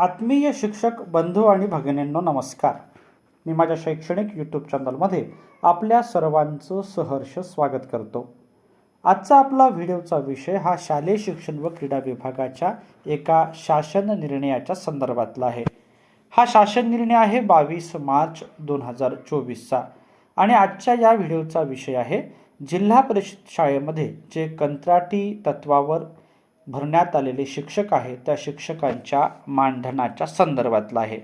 आत्मीय शिक्षक बंधू आणि भगिनींनो नमस्कार. मी माझ्या शैक्षणिक यूट्यूब चॅनलमध्ये आपल्या सर्वांचं सहर्ष स्वागत करतो. आजचा आपला व्हिडिओचा विषय हा शालेय शिक्षण व क्रीडा विभागाच्या एका शासन निर्णयाच्या संदर्भातला आहे. हा शासन निर्णय आहे बावीस मार्च दोन हजार चोवीसचा आणि आजच्या या व्हिडिओचा विषय आहे जिल्हा परिषद शाळेमध्ये जे कंत्राटी तत्वावर भरण्यात आलेले शिक्षक आहे त्या शिक्षकांच्या मानधनाच्या संदर्भातला आहे.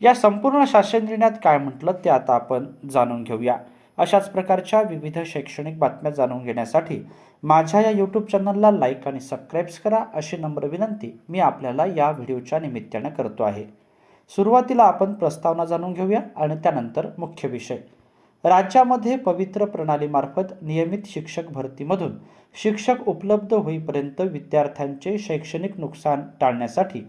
या संपूर्ण शासन निर्णयात काय म्हटलं ते आता आपण जाणून घेऊया. अशाच प्रकारच्या विविध शैक्षणिक बातम्या जाणून घेण्यासाठी माझ्या या यूट्यूब चॅनलला लाईक आणि सबस्क्राईब्स करा अशी नम्र विनंती मी आपल्याला या व्हिडिओच्या निमित्तानं करतो आहे. सुरुवातीला आपण प्रस्तावना जाणून घेऊया आणि त्यानंतर मुख्य विषय. राज्यामध्ये पवित्र प्रणालीमार्फत नियमित शिक्षक भरतीमधून शिक्षक उपलब्ध होईपर्यंत विद्यार्थ्यांचे शैक्षणिक नुकसान टाळण्यासाठी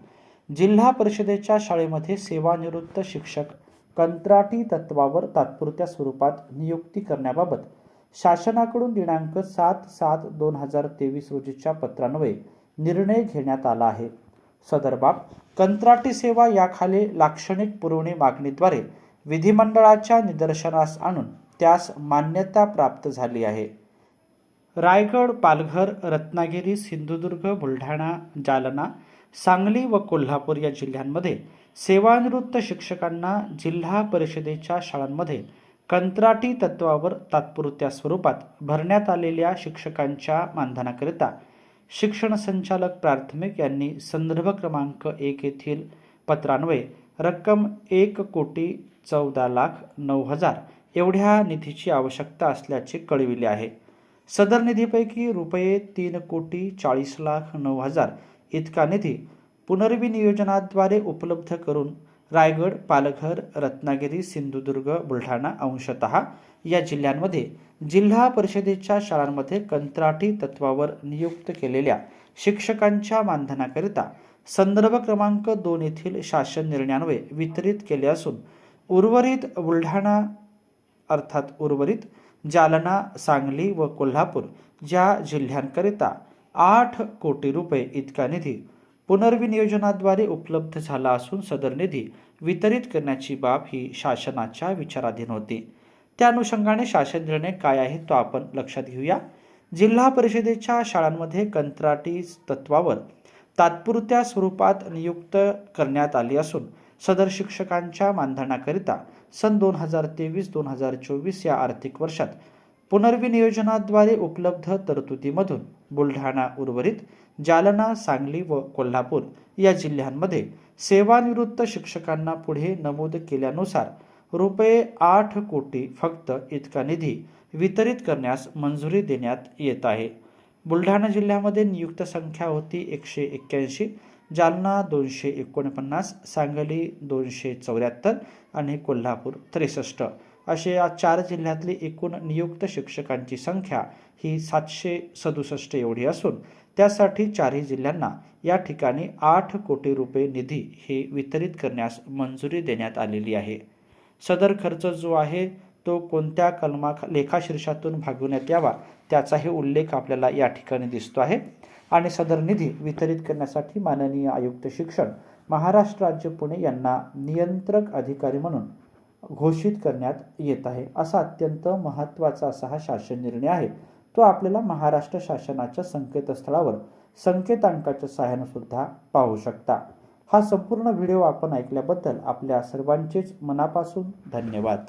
जिल्हा परिषदेच्या शाळेमध्ये सेवानिवृत्त शिक्षक कंत्राटी तत्वावर तात्पुरत्या स्वरूपात नियुक्ती करण्याबाबत शासनाकडून दिनांक सात सात दोन हजार तेवीस रोजीच्या पत्रान्वये निर्णय घेण्यात आला आहे. सदर बाब कंत्राटी सेवा याखाली लाक्षणिक पुरवणी मागणीद्वारे विधिमंडळाच्या निदर्शनास आणून त्यास मान्यता प्राप्त झाली आहे. रायगड पालघर रत्नागिरी सिंधुदुर्ग बुलढाणा जालना सांगली व कोल्हापूर या जिल्ह्यांमध्ये सेवानिवृत्त शिक्षकांना जिल्हा परिषदेच्या शाळांमध्ये कंत्राटी तत्वावर तात्पुरत्या स्वरूपात भरण्यात आलेल्या शिक्षकांच्या मानधनाकरिता शिक्षण संचालक प्राथमिक यांनी संदर्भ क्रमांक एक येथील पत्रान्वये रक्कम एक कोटी चौदा लाख नऊ हजार एवढ्या निधीची आवश्यकता असल्याचे कळविले आहे. सदर निधीपैकी रुपये तीन कोटी चाळीस लाख नऊ हजार इतका निधी पुनर्विनियोजनाद्वारे उपलब्ध करून रायगड पालघर रत्नागिरी सिंधुदुर्ग बुलढाणा अंशतः या जिल्ह्यांमध्ये जिल्हा परिषदेच्या शाळांमध्ये कंत्राटी तत्वावर नियुक्त केलेल्या शिक्षकांच्या मानधनाकरिता संदर्भ क्रमांक दोन येथील शासन निर्णयान्वये वितरित केले असून उर्वरित बुलढाणा अर्थात उर्वरित जालना सांगली व कोल्हापूर या जिल्ह्यांकरिता आठ कोटी रुपये इतका निधी पुनर्विनियोजनाद्वारे उपलब्ध झाला असून सदर निधी वितरित करण्याची बाब ही शासनाच्या विचाराधीन होती. त्या अनुषंगाने शासन निर्णय काय आहे तो आपण लक्षात घेऊया. जिल्हा परिषदेच्या शाळांमध्ये कंत्राटी तत्वावर तात्पुरत्या स्वरूपात नियुक्त करण्यात आली असून सदर शिक्षकांच्या मानधनाकरिता सन दोन हजार तेवीस दोन हजार चोवीस या आर्थिक वर्षात पुनर्विनियोजनाद्वारे उपलब्ध तरतुदीमधून बुलढाणा उर्वरित जालना सांगली व कोल्हापूर या जिल्ह्यांमध्ये सेवानिवृत्त शिक्षकांना पुढे नमूद केल्यानुसार रुपये आठ कोटी फक्त इतका निधी वितरित करण्यास मंजुरी देण्यात येत आहे. बुलढाणा जिल्ह्यामध्ये नियुक्त संख्या होती एकशे एक्क्याऐंशी जालना दोनशे एकोणपन्नास सांगली दोनशे चौऱ्याहत्तर आणि कोल्हापूर त्रेसष्ट. असे या चार जिल्ह्यातली एकूण नियुक्त शिक्षकांची संख्या ही सातशे सदुसष्ट एवढी असून त्यासाठी चारही जिल्ह्यांना या ठिकाणी आठ कोटी रुपये निधी हे वितरित करण्यास मंजुरी देण्यात आलेली आहे. सदर खर्च जो आहे तो कोणत्या कलमा लेखाशीर्षातून भागवण्यात यावा त्याचाही उल्लेख आपल्याला या ठिकाणी दिसतो आहे. आणि सदर निधी वितरित करण्यासाठी माननीय आयुक्त शिक्षण महाराष्ट्र राज्य पुणे यांना नियंत्रक अधिकारी म्हणून घोषित करण्यात येत आहे. असा अत्यंत महत्त्वाचा असा हा शासन निर्णय आहे. तो आपल्याला महाराष्ट्र शासनाच्या संकेतस्थळावर संकेतांकाच्या सहाय्यानं सुद्धा पाहू शकता. हा संपूर्ण व्हिडिओ आपण ऐकल्याबद्दल आपल्या सर्वांचेच मनापासून धन्यवाद.